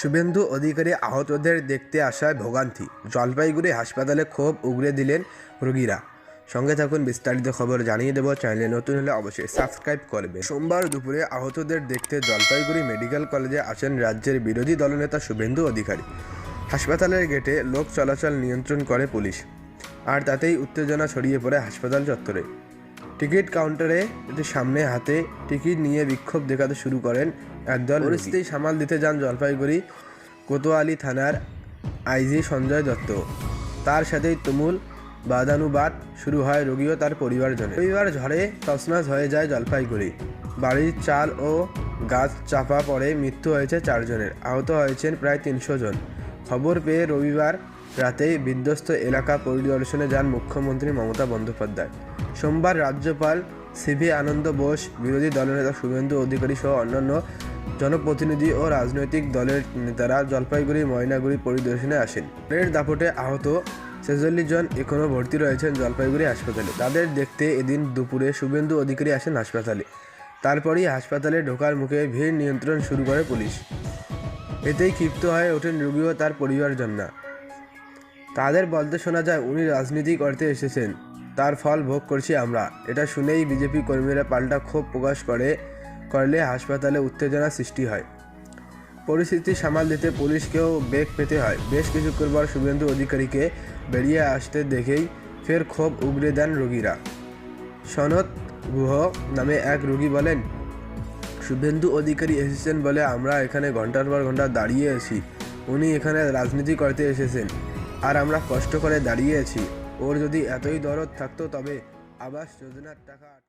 শুভেন্দু অধিকারী আহতদের দেখতে আসায় ভোগান্তি। জলপাইগুড়ি হাসপাতালে ক্ষোভ উগরে দিলেন রোগীরা। সঙ্গে থাকুন বিস্তারিত খবর জানিয়ে দেব। চ্যানেলে নতুন হলে অবশ্যই সাবস্ক্রাইব করবে সোমবার দুপুরে আহতদের দেখতে জলপাইগুড়ি মেডিকেল কলেজে আসেন রাজ্যের বিরোধী দলনেতা শুভেন্দু অধিকারী। হাসপাতালের গেটে লোক চলাচল নিয়ন্ত্রণ করে পুলিশ। আর তাতেই উত্তেজনা ছড়িয়ে পড়ে হাসপাতাল চত্বরে। টিকিট কাউন্টারে সামনে হাতে টিকিট নিয়ে বিক্ষোভ দেখাতে শুরু করেন একদল পরিস্থিতি। সামাল দিতে যান জলপাইগুড়ি কোতোয়ালি থানার আইজি সঞ্জয় দত্ত। তার সাথেই তুমুল বাদানুবাদ শুরু হয় রোগী ও তার পরিবারজনে রবিবার ঝড়ে তছনছ হয়ে যায় জলপাইগুড়ি। বাড়ির চাল ও গাছ চাপা পড়ে মৃত্যু হয়েছে চারজনের। আহত হয়েছেন প্রায় তিনশো জন। খবর পেয়ে রবিবার রাতেই বিধ্বস্ত এলাকা পরিদর্শনে যান মুখ্যমন্ত্রী মমতা বন্দ্যোপাধ্যায়। সোমবার রাজ্যপাল সিভি আনন্দ বোস, বিরোধী দলের নেতা শুভেন্দু অধিকারী সহ অন্যান্য জনপ্রতিনিধি ও রাজনৈতিক দলের নেতারা জলপাইগুড়ি, ময়নাগুড়ি পরিদর্শনে আসেন। এর দাপটে আহত ছেচল্লিশ জন এখনও ভর্তি রয়েছেন জলপাইগুড়ি হাসপাতালে। তাদের দেখতে এদিন দুপুরে শুভেন্দু অধিকারী আসেন হাসপাতালে। তারপরই হাসপাতালে ঢোকার মুখে ভিড় নিয়ন্ত্রণ শুরু করে পুলিশ। এতেই ক্ষিপ্ত হয়ে ওঠেন রোগী ও তার পরিবারজনরা। তাদের বলতে শোনা যায়, উনি রাজনীতি করতে এসেছেন। তার ফল ভোগ করছি আমরা। এটা শুনেই বিজেপি কর্মীরা পাল্টা ক্ষোভ প্রকাশ করে, করলে হাসপাতালে উত্তেজনা সৃষ্টি হয়। পরিস্থিতি সামাল দিতে পুলিশকেও বেগ পেতে হয়। বেশ কিছুক্ষণ পর শুভেন্দু অধিকারীকে বেরিয়ে আসতে দেখেই ফের ক্ষোভ উগরে দেন রোগীরা। সনত গুহ নামে এক রোগী বলেন, শুভেন্দু অধিকারী এসেছেন বলে আমরা এখানে ঘণ্টার পর ঘণ্টা দাঁড়িয়ে আছি। উনি এখানে রাজনীতি করতে এসেছেন। আর আমরা কষ্ট করে দাঁড়িয়ে আছি। ওর যদি এতই দরদ থাকতো তবে আবাস যোজনার টাকা